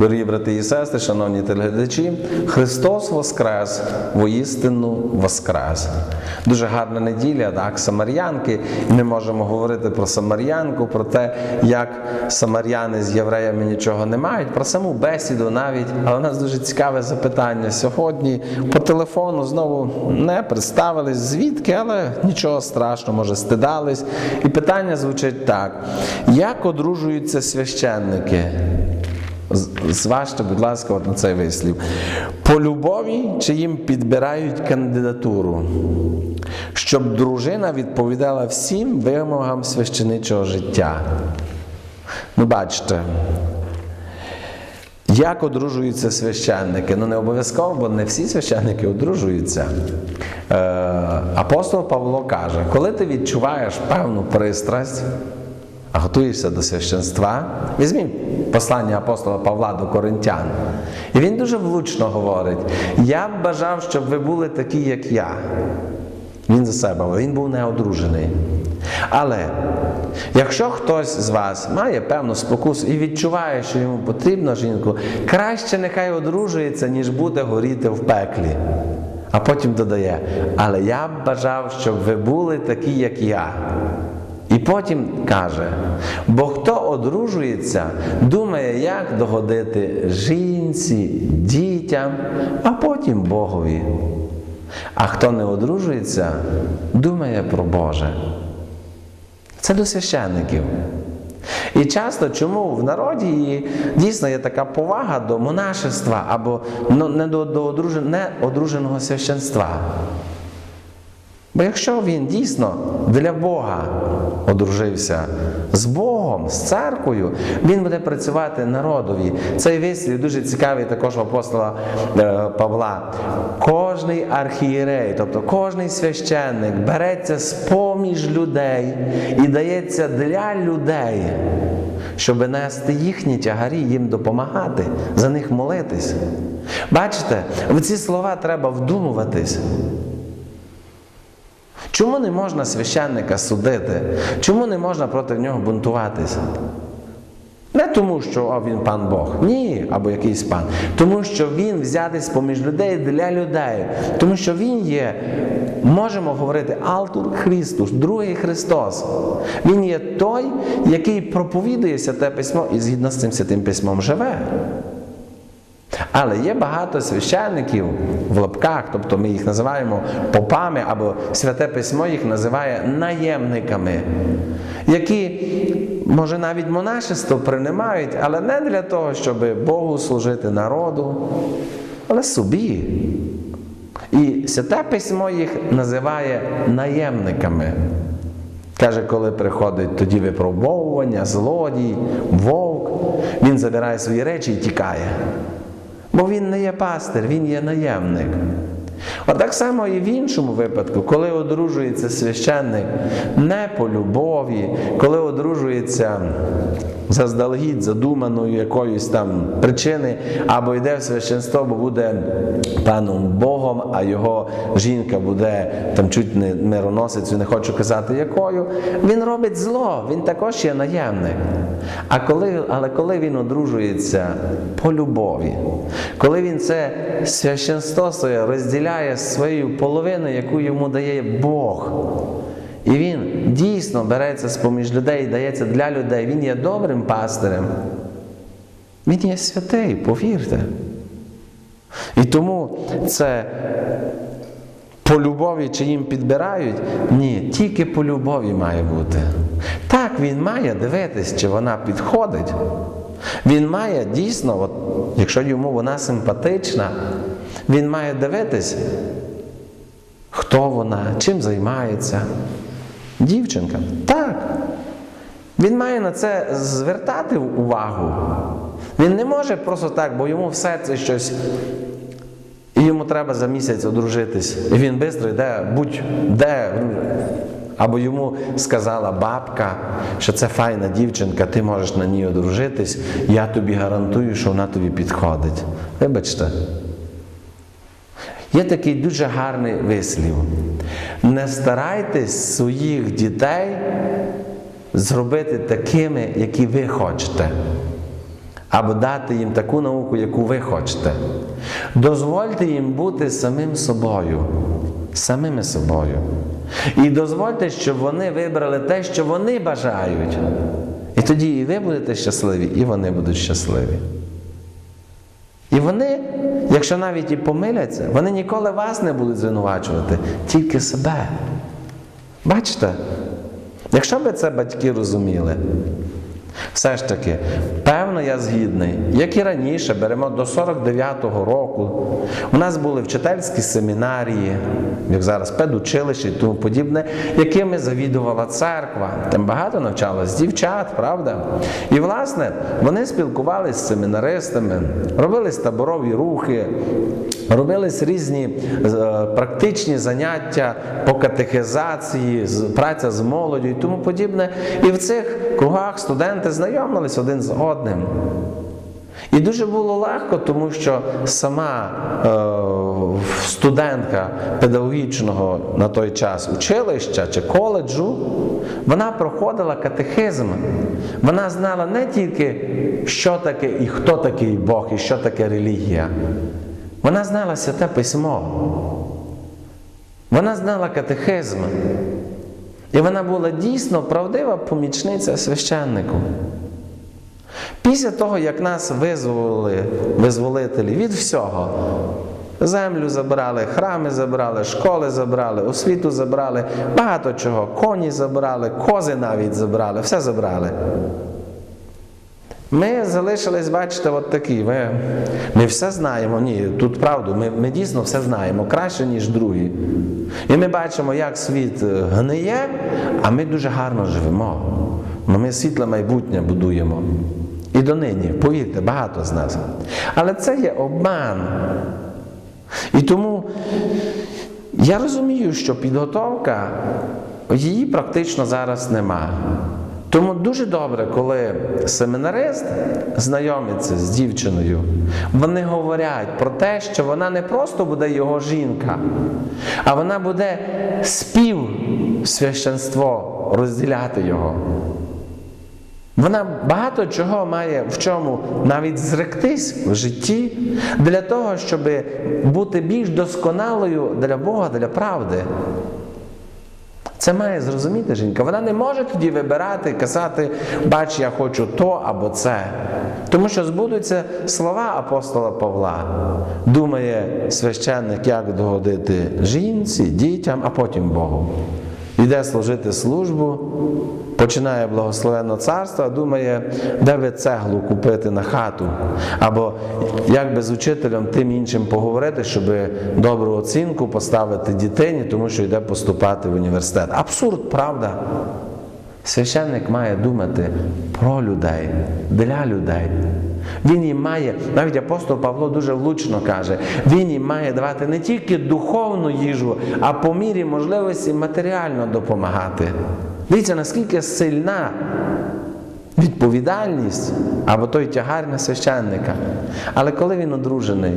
Дорогі брати і сестри, шановні телеглядачі, Христос Воскрес, воістину Воскрес. Дуже гарна неділя, так, Самарянки. Ми можемо говорити про Самарянку, про те, як самаряни з євреями нічого не мають, про саму бесіду навіть. Але у нас дуже цікаве запитання сьогодні. По телефону знову не представились, звідки, але нічого страшного, може, стидались. І питання звучить так: як одружуються священники? Зважте, будь ласка, от на цей вислів. По любові чи їм підбирають кандидатуру, щоб дружина відповідала всім вимогам священичого життя. Ну, бачите, як одружуються священники? Ну, не обов'язково, бо не всі священники одружуються. Е, апостол Павло каже, коли ти відчуваєш певну пристрасть, готуєшся до священства, візьміть послання апостола Павла до Коринтян. І він дуже влучно говорить: я б бажав, щоб ви були такі, як я. Він за себе, він був неодружений. Але якщо хтось з вас має певну спокусу і відчуває, що йому потрібно жінку, краще нехай одружується, ніж буде горіти в пеклі. А потім додає: але я б бажав, щоб ви були такі, як я. І потім каже: бо хто одружується, думає, як догодити жінці, дітям, а потім Богові. А хто не одружується, думає про Боже. Це до священників. І часто чому в народі дійсно є така повага до монашества або ну, не до, до одружен- неодруженого священства. Бо якщо він дійсно для Бога одружився з Богом, з церквою, він буде працювати народові. Цей вислів дуже цікавий також у апостола е, Павла. Кожний архієрей, тобто кожний священник береться з поміж людей і дається для людей, щоб нести їхні тягарі, їм допомагати, за них молитись. Бачите, в ці слова треба вдумуватись. Чому не можна священника судити? Чому не можна проти нього бунтуватися? Не тому, що о, він пан Бог, ні, або якийсь пан. Тому що він взятий з-поміж людей для людей. Тому що він є, можемо говорити, Алтур Христос, другий Христос. Він є той, який проповідує святе письмо і згідно з цим святим письмом живе. Але є багато священників в лапках, тобто ми їх називаємо попами, або святе письмо їх називає наємниками, які, може, навіть монашество приймають, але не для того, щоб Богу служити народу, але собі. І святе письмо їх називає наємниками. Каже, коли приходить тоді випробовування, злодій, вовк, він забирає свої речі і тікає. Бо він не є пастир, він є наємник. От так само і в іншому випадку, коли одружується священник не по любові, коли одружується заздалегідь задуманою якоюсь там причини, або йде в священство, бо буде паном Богом, а його жінка буде там чуть не мироносицю, не хочу казати якою, він робить зло, він також є наємник. А коли, але коли він одружується по любові, коли він це священство своє розділяє з своєю половиною, яку йому дає Бог, і він дійсно береться з поміж людей, дається для людей, він є добрим пастирем, Він є святий, повірте. І тому це по любові чи їм підбирають? Ні, тільки по любові має бути. Так, він має дивитись, чи вона підходить. Він має дійсно, от, якщо йому вона симпатична, він має дивитись, хто вона, чим займається. Дівчинка. Так. Він має на це звертати увагу. Він не може просто так, бо йому в серці щось. І йому треба за місяць одружитись. І він швидко йде, будь-де. Або йому сказала бабка, що це файна дівчинка, ти можеш на ній одружитись, я тобі гарантую, що вона тобі підходить. Вибачте. Є такий дуже гарний вислів. Не старайтесь своїх дітей зробити такими, які ви хочете, або дати їм таку науку, яку ви хочете. Дозвольте їм бути самим собою, самими собою. І дозвольте, щоб вони вибрали те, що вони бажають. І тоді і ви будете щасливі, і вони будуть щасливі. І вони, якщо навіть і помиляться, вони ніколи вас не будуть звинувачувати, тільки себе. Бачите? Якщо би це батьки розуміли, все ж таки, певно, я згідний, як і раніше, беремо до 49-го року. У нас були вчительські семінарії, як зараз педучилище і тому подібне, якими завідувала церква. Там багато навчалось дівчат, правда? І, власне, вони спілкувалися з семінаристами, робились таборові рухи, робились різні е, практичні заняття по катехизації, праця з молоддю і тому подібне. І в цих кругах студенти знайомились один з одним. І дуже було легко, тому що сама е, студентка педагогічного на той час училища чи коледжу, вона проходила катехизм. Вона знала не тільки, що таке і хто такий Бог, і що таке релігія. Вона знала святе письмо. Вона знала катехизм. І вона була дійсно правдива помічниця священнику. Після того, як нас визволили визволителі від всього, землю забрали, храми забрали, школи забрали, освіту забрали, багато чого, коні забрали, кози навіть забрали, все забрали. Ми залишились, бачите, от такі. Ми, ми все знаємо. Ні, тут правду, ми, ми дійсно все знаємо краще, ніж другі. І ми бачимо, як світ е, гниє, а ми дуже гарно живемо. Ну, Ми світле майбутнє будуємо. І донині, повірте, багато з нас. Але це є обман. І тому я розумію, що підготовка її практично зараз нема. Тому дуже добре, коли семінарист знайомиться з дівчиною, вони говорять про те, що вона не просто буде його жінка, а вона буде спів священство розділяти його. Вона багато чого має в чому навіть зректись в житті для того, щоб бути більш досконалою для Бога, для правди. Це має зрозуміти жінка. Вона не може тоді вибирати, казати, бач, я хочу то або це. Тому що збудуться слова апостола Павла. Думає священник, як догодити жінці, дітям, а потім Богу. Іде служити службу, починає благословенне царство, а думає, де би цеглу купити на хату, або як би з учителем тим іншим поговорити, щоб добру оцінку поставити дитині, тому що йде поступати в університет. Абсурд, правда? Священник має думати про людей, для людей. Він їм має, навіть апостол Павло дуже влучно каже, він їм має давати не тільки духовну їжу, а по мірі можливості матеріально допомагати. Дивіться, наскільки сильна відповідальність або той тягар на священника. Але коли він одружений,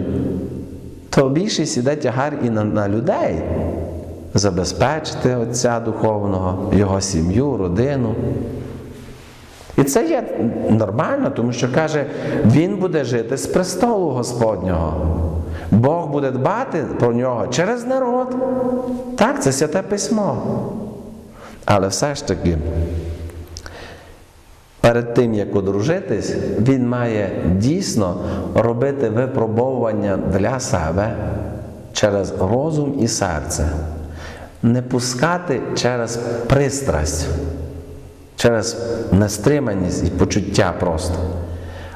то більшість іде тягар і на, на людей забезпечити Отця Духовного, його сім'ю, родину. І це є нормально, тому що каже, він буде жити з престолу Господнього. Бог буде дбати про нього через народ. Так, це святе письмо. Але все ж таки, перед тим, як одружитись, він має дійсно робити випробовування для себе через розум і серце. Не пускати через пристрасть, через нестриманість і почуття просто.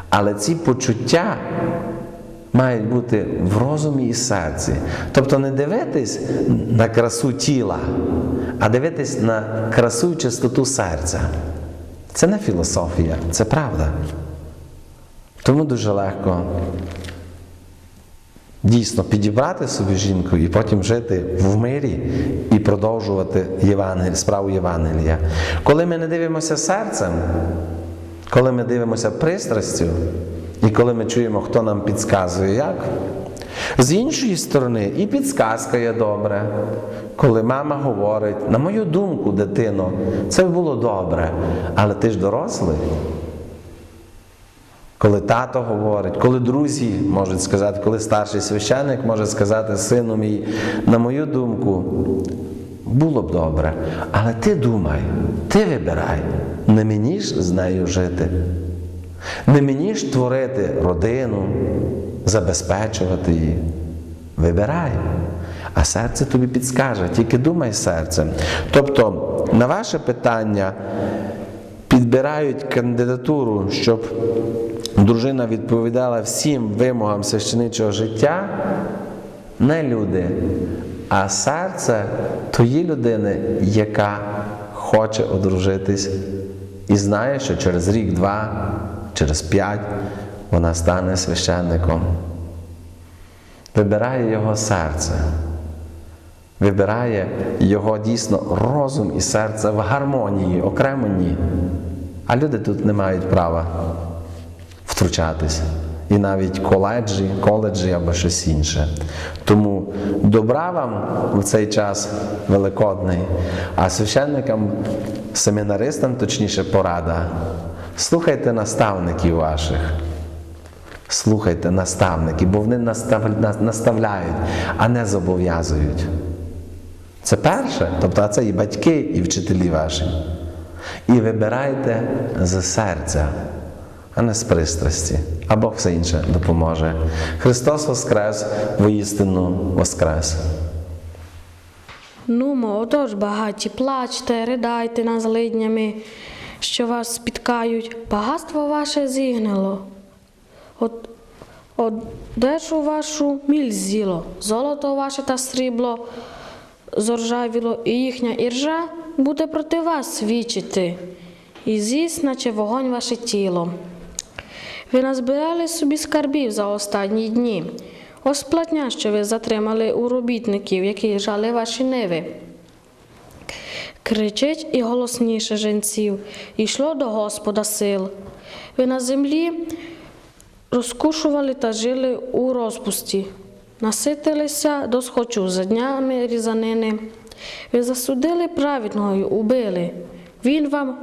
Але ці почуття мають бути в розумі і серці. Тобто не дивитись на красу тіла, а дивитись на красу і чистоту серця. Це не філософія, це правда. Тому дуже легко дійсно підібрати собі жінку і потім жити в мирі і продовжувати Євангель, справу Євангелія. Коли ми не дивимося серцем, коли ми дивимося пристрастю, і коли ми чуємо, хто нам підказує, як. З іншої сторони, і підсказка є добре. Коли мама говорить, на мою думку, дитино, це було добре, але ти ж дорослий. Коли тато говорить, коли друзі можуть сказати, коли старший священник може сказати сину мій, на мою думку, було б добре, але ти думай, ти вибирай, не мені ж з нею жити. Не мені ж творити родину, забезпечувати її. Вибирай. А серце тобі підскаже, тільки думай серцем. Тобто, на ваше питання підбирають кандидатуру, щоб дружина відповідала всім вимогам священичого життя, не люди, а серце тої людини, яка хоче одружитись і знає, що через рік-два, через п'ять вона стане священником. Вибирає його серце, вибирає його дійсно розум і серце в гармонії, окремо ні. А люди тут не мають права втручатись. І навіть коледжі, коледжі або щось інше. Тому добра вам в цей час великодний, а священникам, семінаристам, точніше, порада. Слухайте наставників ваших. Слухайте наставників, бо вони настав- наставляють, а не зобов'язують. Це перше, тобто це і батьки, і вчителі ваші. І вибирайте з серця, а не з пристрасті, а Бог все інше допоможе. Христос Воскрес, воістину Воскрес. Нумо, отож багаті, плачте, ридайте над злиднями, що вас спіткають. Багатство ваше зігнило. От, одежу вашу міль з'їло, золото ваше та срібло зоржавіло, і їхня іржа буде проти вас свідчити, і з'їсть, наче вогонь ваше тіло. Ви назбирали собі скарбів за останні дні. Ось платня, що ви затримали у робітників, які жали ваші ниви. Кричить і голосніше женців, йшло до Господа сил. Ви на землі розкушували та жили у розпусті, наситилися до схочу за днями різанини. Ви засудили праведного, й убили. Він вам,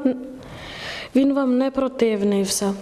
він вам не противнився.